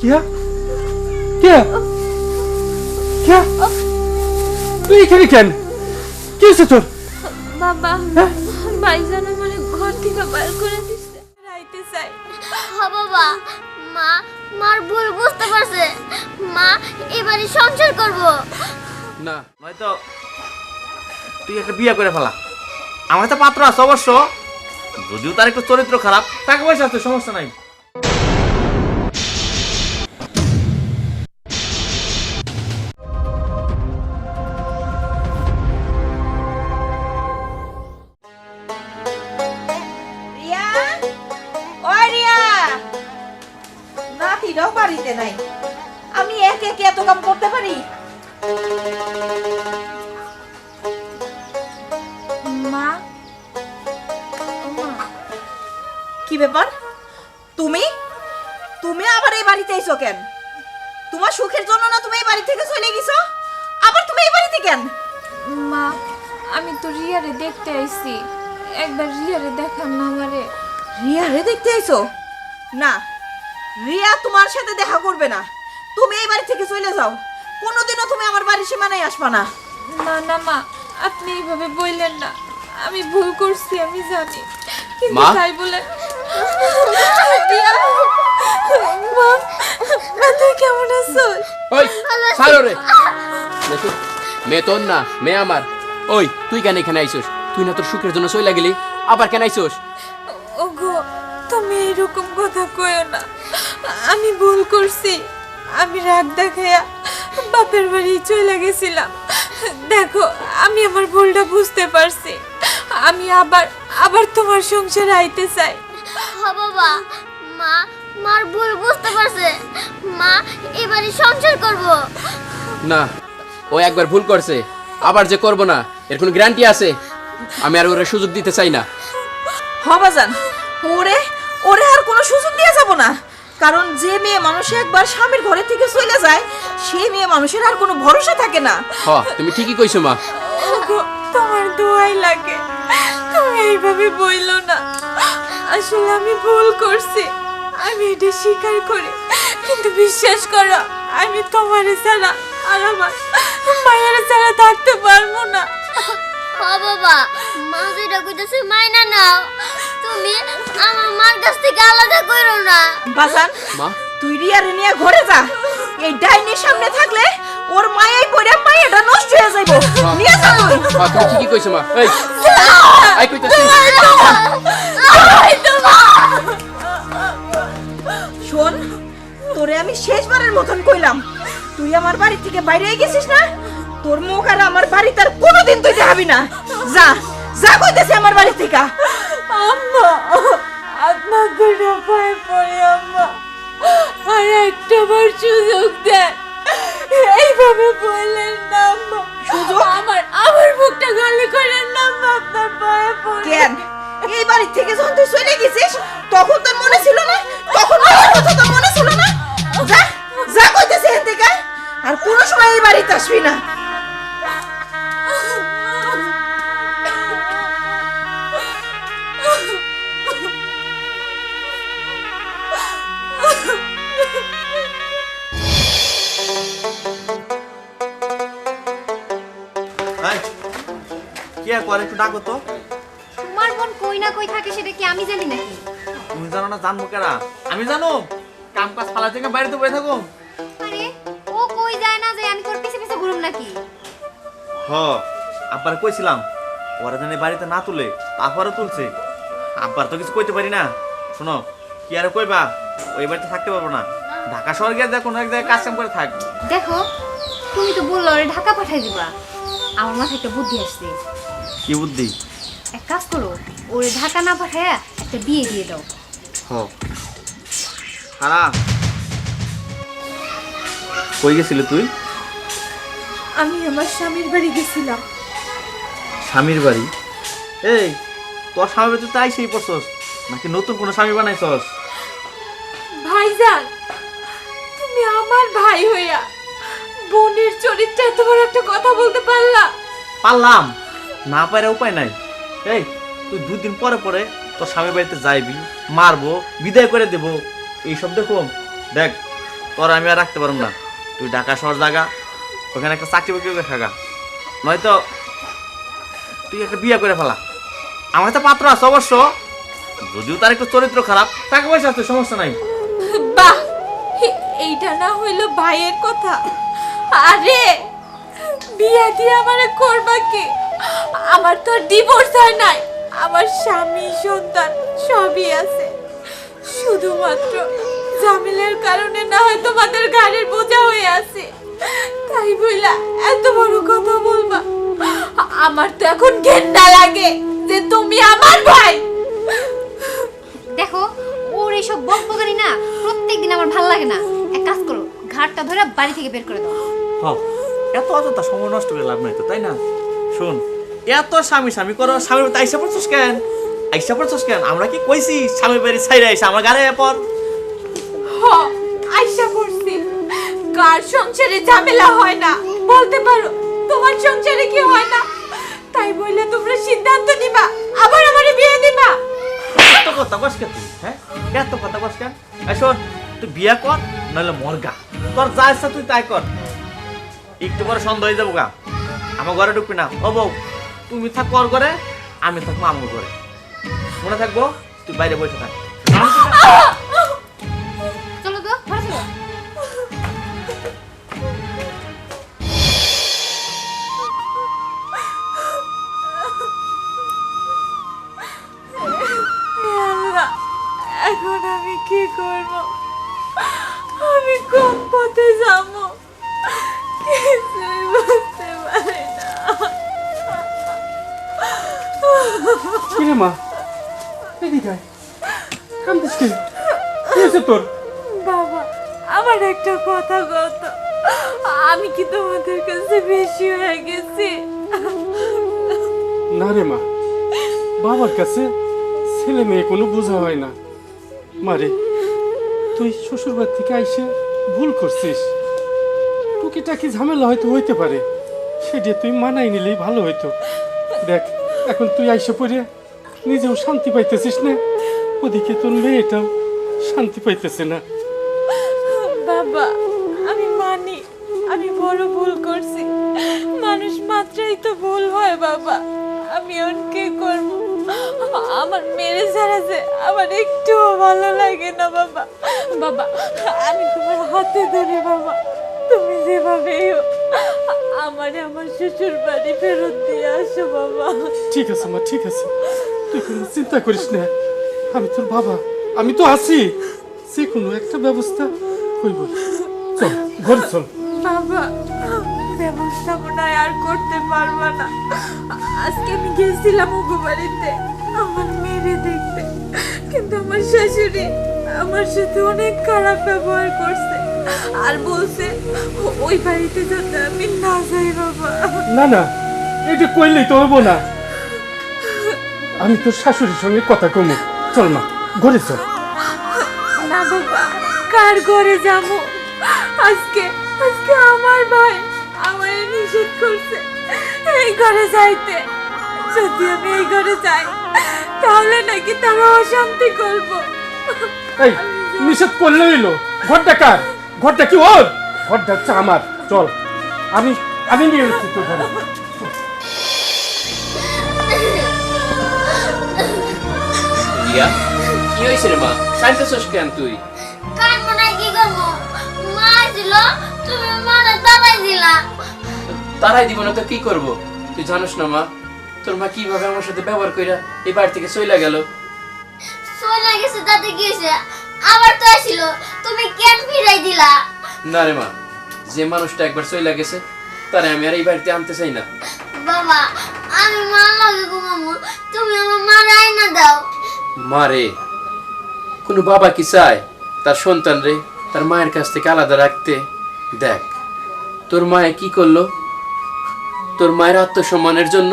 কিয়া? কিয়া? কিয়া? তুই এখানে কেন? কি হয়েছে তোর? বাবা হ্যাঁ? ভাইজান আমার ঘর থেকে বের করে দিচ্ছে রাইতে চাই। হ বাবা। মা মার ভুল বুঝতে পারছে। মা এবারে সংসার করব। না নয়তো তুই একটা বিয়ে করে ফেলা। আমার তো পাত্র আছে অবশ্য। যদিও তার একটু চরিত্র খারাপ টাকা পয়সা আছে সমস্যা নাই। একে কাম করতে পারি? মা কি ব্যাপার? তুমি? তুমি আবার এই বাড়িতে এসো কেন? তোমার সুখের জন্য না তুমি এই বাড়ি থেকে চলে গেছো? আবার তুমি এই বাড়িতে কেন? মা আমি তো রিয়ারে দেখতে আইছি। একবার রিয়ারে দেখান না আমারে। রিয়া রে দেখতে আইছো? না রিয়া তোমার সাথে দেখা করবে না। তুমি এই বাড়ি থেকে চলে যাও। কোনোদিনও তুমি আমার বাড়ির সীমানায় আসবা না। না না মা আপনি এইভাবে বললেন না। আমি ভুল করছি আমি জানি। কিন্তু মা? তাই বলে রিয়া, মা মা তুই কেমন আছো? ওই ছাড়ো রে। দেখো মেয়ে তোর না মেয়ে আমার। ওই তুই কেন এখানে আইসোস? তুই না তোর সুখের জন্য চইলা গেলি আবার কেন আইসোস? ওগো তুমি এরকম কথা কইও না। আমি ভুল করছি। আমি রাত দেখাইয়া বাপের বাড়ি চলে গেছিলাম। দেখো আমি আমার ভুলটা বুঝতে পারছি। আমি আবার আবার তোমার সংসারে আইতে চাই। বাবা মা মার ভুল বুঝতে পারছে। মা এবারে সংসার করব। না ও একবার ভুল করছে। আবার যে করব না এর কোনো গ্যারান্টি আছে? আমি আর ওরা সুযোগ দিতে চাই না। হবাজান ওরে ওরে আর কোনো সুযোগ দিয়ে যাব না। কারণ যে মেয়ে মানুষ একবার স্বামীর ঘরে থেকে চলে যায় সেই মেয়ে মানুষের আর কোনো ভরসা থাকে না। হ তুমি ঠিকই কইছো মা। ওগো তোমার দোয়াই লাগে। তুমি এইভাবে বইলো না। আসলে আমি ভুল করছি। আমি এটা স্বীকার করি। কিন্তু বিশ্বাস করো আমি তোমারে ছাড়া আর আমার মায়ের ছাড়া থাকতে পারব না। হ বাবা মা যেটা কইতেছে মাইনা নাও। তুমি আমার মার কাছ থেকে আলাদা করো না। বাজান মা? তুই রিয়ারে নিয়ে ঘরে যা। এই ডাইনির সামনে থাকলে ওর মায়াই পড়ে মায়াটা নষ্ট হয়ে যাইব। নিয়ে যা। তুই হ তুমি ঠিকই কইছো মা। এই আই কইতাছি। শোন তোরে আমি শেষবারের মতন কইলাম। তুই আমার বাড়ি থেকে বাইরে গেছিস না? তোর মুখ আর আমার বাড়ি তার কোনোদিন তুই দেখাবি না। যা যা কইতেছি আমার বাড়ি থেকে। আম্মা আপনার দুটো পায়ে পড়ে আম্মা। আর একটা বার সুযোগ দেন এইভাবে বললেন না আম্মা। সুযোগ? আমার আমার মুখটা গালি করেন না আম্মা আপনার পায়ে পড়ে। কেন? এই বাড়ি থেকে যখন তুই চলে গেছিস তখন তোর মনে ছিল না? তখন আমার কথা তোর মনে ছিল না? যা যা কইতেছি এখান থেকে আর কোনো সময় এই বাড়িতে আসবি না। কি করে একটু ডাকো তো। তোমার বোন কই না কই থাকে সেটা কি আমি জানি নাকি? তুমি জানো না জানব কেরা? আমি জানো কাম কাজ ফালা থেকে বাড়িতে বসে থাকো। আরে ও কই যায় না যে আমি তোর পিছে পিছে ঘুরুম নাকি? হ আব্বার কইছিলাম ওরা জানি বাড়িতে না তুলে তারপরে তুলছে। আব্বার তো কিছু কইতে পারি না। শোনো কি আর কইবা? ওই বাড়িতে থাকতে পারব না। ঢাকা শহর গিয়ে দেখো এক জায়গায় কাজ কাম করে থাক। দেখো তুমি তো বলল ওরে ঢাকা পাঠাই দিবা। আমার মাথায় একটা বুদ্ধি আসছে। কি বুদ্ধি? এক কাজ করো ওরে ঢাকা না পাঠায় একটা বিয়ে দিয়ে দাও। হ। হারা কই গেছিলে তুই? আমি আমার স্বামীর বাড়ি গেছিলাম। স্বামীর বাড়ি? এই তোর স্বামী তো তাই সেই পড়ছস নাকি নতুন কোনো স্বামী বানাইছস? ভাইজান তুমি আমার ভাই হইয়া বোনের চরিত্রে এত বড় একটা কথা বলতে পারলা? পারলাম। না পারে উপায় নাই। এই তুই দুদিন পরে পরে তোর স্বামী বাড়িতে যাইবি মারবো বিদায় করে দেব। এইসব দেখো দেখ তোর আমি আর রাখতে পারব না। তুই ঢাকা শহর জাগা ওখানে একটা চাকরি বাকরি করে থাকা। নয়তো তুই একটা বিয়ে করে ফেলা। আমার তো পাত্র আছে অবশ্য। যদিও তার একটু চরিত্র খারাপ টাকা পয়সা আছে সমস্যা নাই। বাহ! এইটা না হইল ভাইয়ের কথা। আরে, বিয়া দিয়ে আমারে করবা কি? আমার তো ডিভোর্স হয় নাই। আমার স্বামী, সন্তান, সবই আছে। শুধুমাত্র জামিলের কারণে না হয় তোমাদের গাড়ির বোঝা হয়ে আছে। তাই বইলা এত বড় কথা বলবা। আমার তো এখন ঘেন্না লাগে যে তুমি আমার ভাই। দেখো, ওর এইসব বকবকানি না প্রত্যেকদিন আমার ভালো লাগে না। এক কাজ করো ঘাটটা ধরে বাড়ি থেকে বের করে দাও। হ এত অযথা সময় নষ্ট করে লাভ নাই তো তাই না? শোন এত স্বামী স্বামী করো স্বামীর বাড়িতে আইসা পড়ছিস কেন? আইসা পড়ছিস কেন? আমরা কি কইছি স্বামীর বাড়ি ছাইরে আইসা আমার গাড়ি পর? আইসা পড়ছি। কার সংসারে ঝামেলা হয় না? বলতে পারো তোমার সংসারে কি হয় না? তাই বললে তোমরা সিদ্ধান্ত নিবা আবার আমারে বিয়ে দিবা। এত কথা কস কে তুই হ্যাঁ? এত কথা কস কেন? শোন তুই বিয়া কর নাহলে মরগা। তোর যা ইচ্ছা তুই তাই কর। একটু পরে সন্ধ্যা হয়ে যাব গা। আমার ঘরে ঢুকবি না। ও বউ তুমি থাক কর করে আমি থাকব আমার ঘরে। মনে থাকব তুই বাইরে বসে থাক। কথা কত আমি কি তোমাদের কাছে বেশি হয়ে গেছি? না রে মা বাবার কাছে ছেলে মেয়ে কোনো বোঝা হয় না। মারে তুই শ্বশুর বাড়ি থেকে আইসে ভুল করছিস। টুকিটাকি ঝামেলা হয়তো হইতে পারে সেটা তুই মানাই নিলেই ভালো হইতো। দেখ এখন তুই আইসে পড়ে নিজেও শান্তি পাইতেছিস না ওদিকে তোর মেয়েটাও শান্তি পাইতেছে না। বাবা বড় ভুল করছি। মানুষ মাত্রাই তো ভুল হয়, বাবা। আমি অনকে করব? আমার মেরে ছাড়া যে আমার একটুও ভালো লাগে না, বাবা। বাবা, আমি তোমার হাতে ধরে, বাবা। তুমি যেভাবে আমারে আমার শ্বশুর বাড়ি ফেরত দিয়ে আসো, বাবা। ঠিক আছে, মা, ঠিক আছে। তুই কোনো চিন্তা করিস না। আমি তোর বাবা। আমি তো আছি। যে কোনো একটা ব্যবস্থা হইব। চল, ঘরে চল। বাবা আর করতে পারবা না। আজকে আমি গেছিলাম ওগো বাড়িতে। আমার মেরে দেখতে। কিন্তু আমার শাশুড়ি আমার সাথে অনেক খারাপ ব্যবহার করছে। আর বলছে ওই বাড়িতে যাতে আমি না যাই বাবা। না না এটা কইলেই তো হইব না। আমি তোর শাশুড়ির সঙ্গে কথা কমু চল মা ঘরে চল। না বাবা কার ঘরে যাব? আজকে আজকে আমার ভাই আমার নিষেধ করছে এই ঘরে যাইতে। যদি আমি এই ঘরে যাই তাহলে নাকি তারা অশান্তি করব। এই নিষেধ করলে হইল। ঘরটা কার? ঘরটা কি ওর? ঘরটা হচ্ছে আমার। চল আমি আমি নিয়ে যাচ্ছি তোর ঘরে। কি হয়েছে রে মা? কাঁদতেছস কেন তুই? কান মনে কি করব? মা ছিল তুমি মারা দাদাই দিলা। তারাই দিব না তো কি করব? তুই জানিস না মা তোর মা কীভাবে আমার সাথে ব্যবহার কইরা এই বাড়ি থেকে গেল? গেছে তাতে আবার তো আসিল তুমি কেন ফিরাই দিলা? না রে মা যে মানুষটা একবার গেছে তারে আমি আর এই বাড়িতে আনতে চাই না। বাবা আমি মা লাগে তুমি আমার মা রাইনা দাও। মা রে কোনো বাবা কি চায়? তার সন্তান রে তার মায়ের কাছ থেকে আলাদা রাখতে। দেখ তোর মায়ে কি করল? তোর মায়ের আত্মসম্মানের জন্য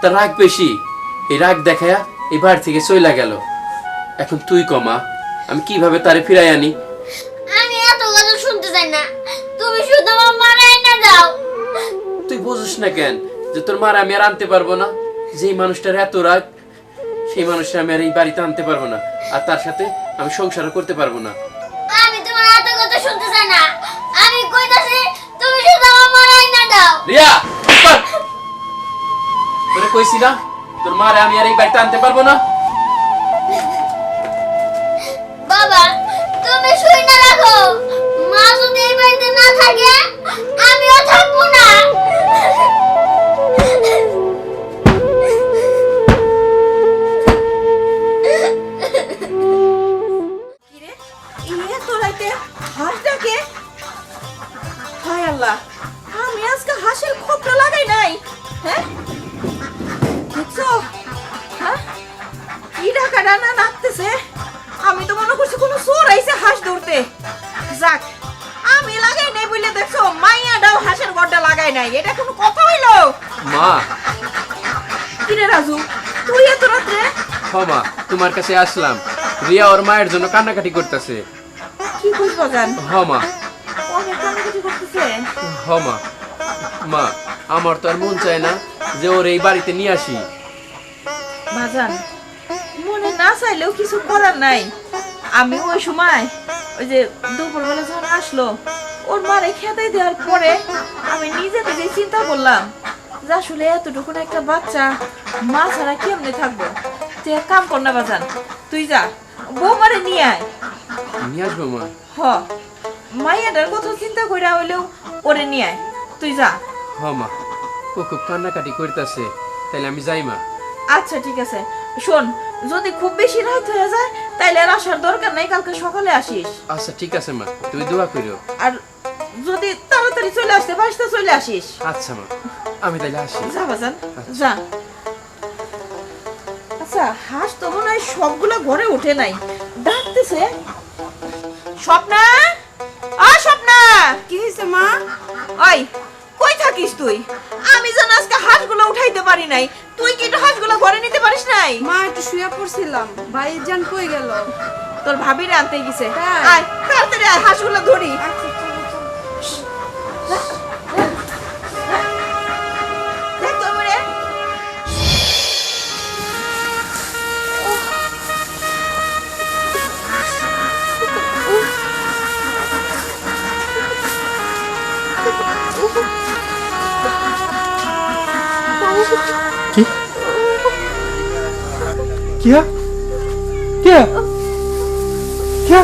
তার রাগ বেশি। এই রাগ দেখায়া এই বাড়ি থেকে চইলা গেল। এখন তুই কমা আমি কীভাবে তারে ফিরাই আনি? আমি এত কথা শুনতে চাই না। তুমি শুধু আমার মা রাইনা দাও। তুই বুঝিস না কেন যে তোর মার আমি আর আনতে পারব না? যেই মানুষটার এত রাগ সেই মানুষটা আমি আর এই বাড়িতে আনতে পারব না। আর তার সাথে আমি সংসারও করতে পারব না। আমি তোমার এত কথা শুনতে চাই না। দাও। রিয়া। তোরে কইছি না তোর মারে আমি আর এই বাড়িতে আনতে পারব না। বাবা তুমি শুই না রাখো লাগাই নাই? এটা কোনো কথা হইল? মা। কিরে রাজু তুই এত রাত্রে? ক্ষমা তোমার কাছে আসলাম। রিয়া ওর মায়ের জন্য কান্নাকাটি করতেছে। কি কইস বাজান হ মা। অনেক কান্নাকাটি করতেছে? হ মা। মা আমার তো আর মন চায় না যে ওর এই বাড়িতে নিয়ে আসি। বাজান মনে না চাইলেও কিছু করার নাই। আমি ওই সময় ওই যে দুপুরবেলা যখন আসলো ওর মারে খেতে দেওয়ার পরে আমি নিজে থেকে চিন্তা করলাম যে আসলে এতটুকুন একটা বাচ্চা মা ছাড়া কেমনে থাকব? তুই এক কাম কর না বাজান তুই যা বৌমারে নিয়ে আয়। নিয়ে আসব মা? হ মাইয়াটার কথা চিন্তা করে হইলেও ওরে নিয়ে আয় তুই যা। হ মা ও খুব কান্নাকাটি করতেছে তাইলে আমি যাই মা। আচ্ছা ঠিক আছে শোন যদি খুব বেশি রাত হয়ে যায় তাইলে আর আসার দরকার নাই কালকে সকালে আসিস। আচ্ছা ঠিক আছে মা। তুই দোয়া করিও। আর যদি তাড়াতাড়ি চলে আসতে পারিস তো চলে আসিস। আচ্ছা মা। আমি তাইলে আসি। যা বাজান। যা। আচ্ছা হাঁস তো মনে হয় সবগুলো ঘরে ওঠে নাই। ডাকতেছে। স্বপ্না? আ স্বপ্না! কি হয়েছে মা? ওই থাকিস তুই? আমি যেন আজকে হাঁসগুলো উঠাইতে পারি নাই তুই কি হাঁসগুলো ঘরে নিতে পারিস নাই? মা একটু শুয়ে পড়ছিলাম। ভাই জান কই গেল? তোর ভাবিরে আনতে গেছে? আয় তাড়াতাড়ি আয় হাঁসগুলো ধরি। দেখ কিয়া? কিয়া? কিয়া?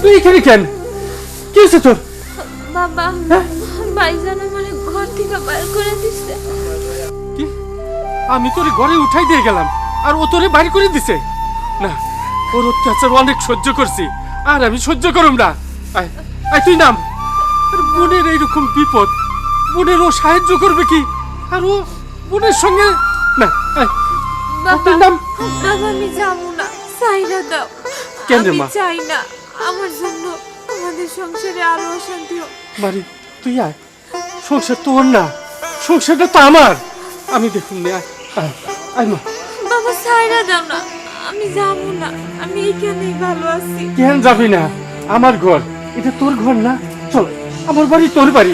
তুই এখানে কেন? কি হয়েছে তোর? বাবা হ্যাঁ? ভাইজান আমার ঘর থেকে বাইর করে দিছে। কি? আমি তোর ঘরে উঠাই দিয়ে গেলাম আর ও তোরে বাড়ি করে দিছে। না ওর অত্যাচার অনেক সহ্য করছি আর আমি সহ্য করুম না। আয় তুই নাম। বোনের এইরকম বিপদ বোনের ও সাহায্য করবে কি? আর ও বোনের সঙ্গে না বাবা বাবা আমি যাব না। সাইরা দাও। কেন মা? চাই না। আমার জন্য আমাদের সংসারে আরও অশান্তি হোক। মারি তুই আয়। সংসার তোর না। সংসারটা তো আমার। আমি দেখুন নে আয় আয় মা। বাবা সাইরা দাও না। আমি যাব না। আমি এইখানেই ভালো আছি। কেন যাবি না? আমার ঘর। এটা তোর ঘর না? চল আমার বাড়ি তোর বাড়ি।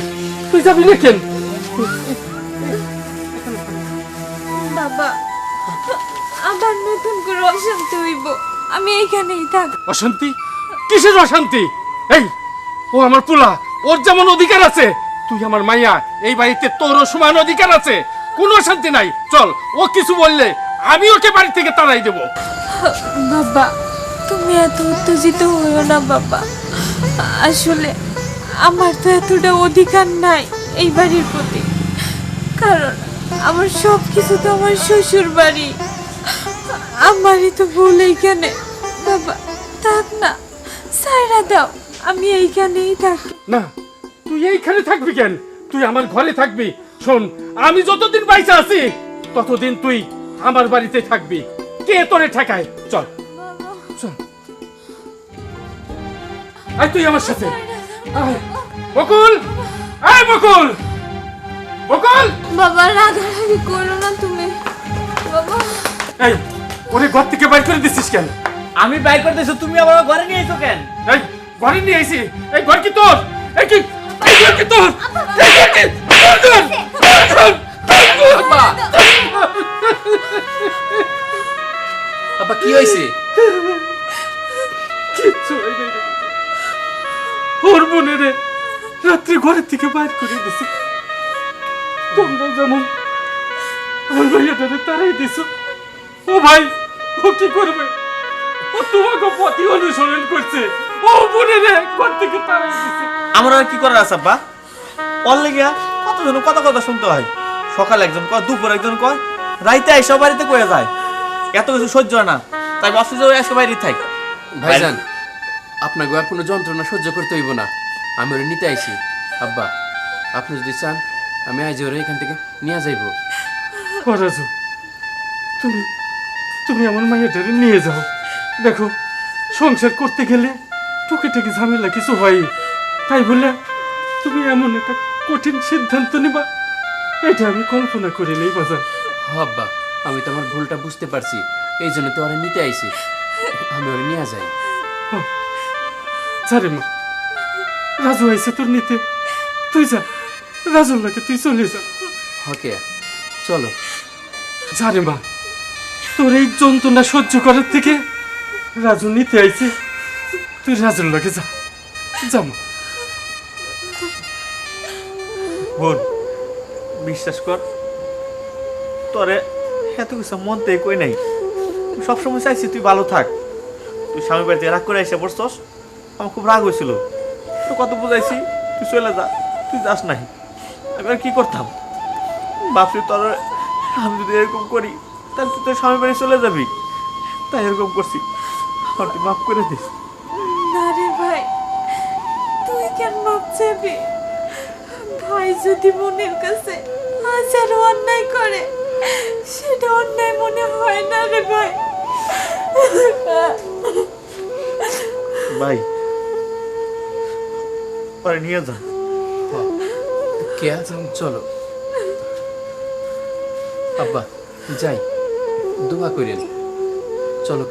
তুই যাবি না কেন? আবার নতুন করে অশান্তি হইব। আমি এইখানেই থাক অশান্তি? কিসের অশান্তি? এই ও আমার পোলা ওর যেমন অধিকার আছে তুই আমার মাইয়া এই বাড়িতে তোরও সমান অধিকার আছে। কোনো অশান্তি নাই চল ও কিছু বললে আমি ওকে বাড়ি থেকে তাড়াই দেবো। বাবা তুমি এত উত্তেজিত হইও না বাবা। আসলে আমার তো এতটা অধিকার নাই এই বাড়ির প্রতি। কারণ আমার সব কিছু তো আমার শ্বশুর বাড়ি আমারই তো ভুল এইখানে। বাবা থাক না। সাইরা দাও। আমি এইখানেই থাকি। না তুই এইখানে থাকবি কেন? তুই আমার ঘরে থাকবি। শোন আমি যতদিন বাইসা আছি ততদিন তুই আমার বাড়িতে থাকবি। কে তোরে ঠেকায়? চল। চল। আয় তুই আমার সাথে। আয়। বকুল! আয় বকুল! বকুল! বাবা রাগারাগি করো না তুমি। বাবা। এই। ওরে ঘর থেকে বাইর করে দিছিস কেন? আমি বাইর করতেছো তুমি আবার ঘরে নিয়ে এসো কেন? এই ঘরে নিয়ে আইছি। এই ঘর কি তোর? এই কি? এই ঘর কি তোর? এই ঘর কি? তোর? তোর? আব্বা। কি হয়েছে? কিচ্ছু হয়নি রে। ওর রাত্রি ঘরের থেকে বাইর করে দিছে। তোমরা যেমন আমার ভাইয়াটারে তারাই দিছো। ও ভাই ও কি করবে? ও তোমাকে পথি অনুসরণ করছে। ও বোনেরে ঘর থেকে দিছে। আমার আর কি করার আছে আব্বা? অল লেগিয়া কতজন কত কথা শুনতে হয়? সকালে একজন কয় দুপুর একজন কয় রাইতে আইসা বাড়িতে কয়ে যায়। এত কিছু সহ্য হয় না। তাই ভাবছি যে ওই আজকে বাইরে থাক। ভাইজান আপনাকে আর কোনো যন্ত্রণা সহ্য করতে হইব না। আমি ওরে নিতে আইছি। আব্বা আপনি যদি চান আমি আজ ওরে এখান থেকে নিয়ে যাইব। তুমি তুমি আমার মাইয়াটারে নিয়ে যাও। দেখো সংসার করতে গেলে টুকিটাকি ঝামেলা কিছু হয়। তাই বলে তুমি এমন একটা কঠিন সিদ্ধান্ত নিবা এটা আমি কল্পনা করি নেই বাজার হ আব্বা আমি তো আমার ভুলটা বুঝতে পারছি এই জন্য তো ওরে নিতে আইছি। আমি ওরে নিয়ে যাই। জারে মা। রাজু আইসে তোর নিতে। তুই যা। রাজুর লাগে তুই চলে যা। হকে চলো। জারে মা। তোর এই যন্ত্রণা সহ্য করার থেকে রাজু নিতে আইছে। তুই রাজুর লাগে যা। যা মা। বোন, বিশ্বাস কর, তোরে এত কিছু মন থেকে কই নাই। সবসময় চাইছি তুই ভালো থাক। তুই স্বামী বাড়িতে রাগ করে এসে পড়ছস, আমার খুব রাগ হয়েছিল। তো কত বুঝাইছি, তুই চলে যা, তুই যাস নাই। আমি আর কি করতাম? ভাবছি তোর আমি যদি এরকম করি তাহলে তুই তোর স্বামী বাড়ি চলে যাবি। তাই এরকম করছি। আমার তুই মাফ করে দিস না রে ভাই তুই কেন মাপ চাবি? ভাই যদি মনের কাছে হাজার অন্যায় করে সেটা অন্যায় মনে হয় না রে ভাই। ভাই পরে নিয়ে যা। কে চলো। আব্বা যাই। দোয়া করেন চলো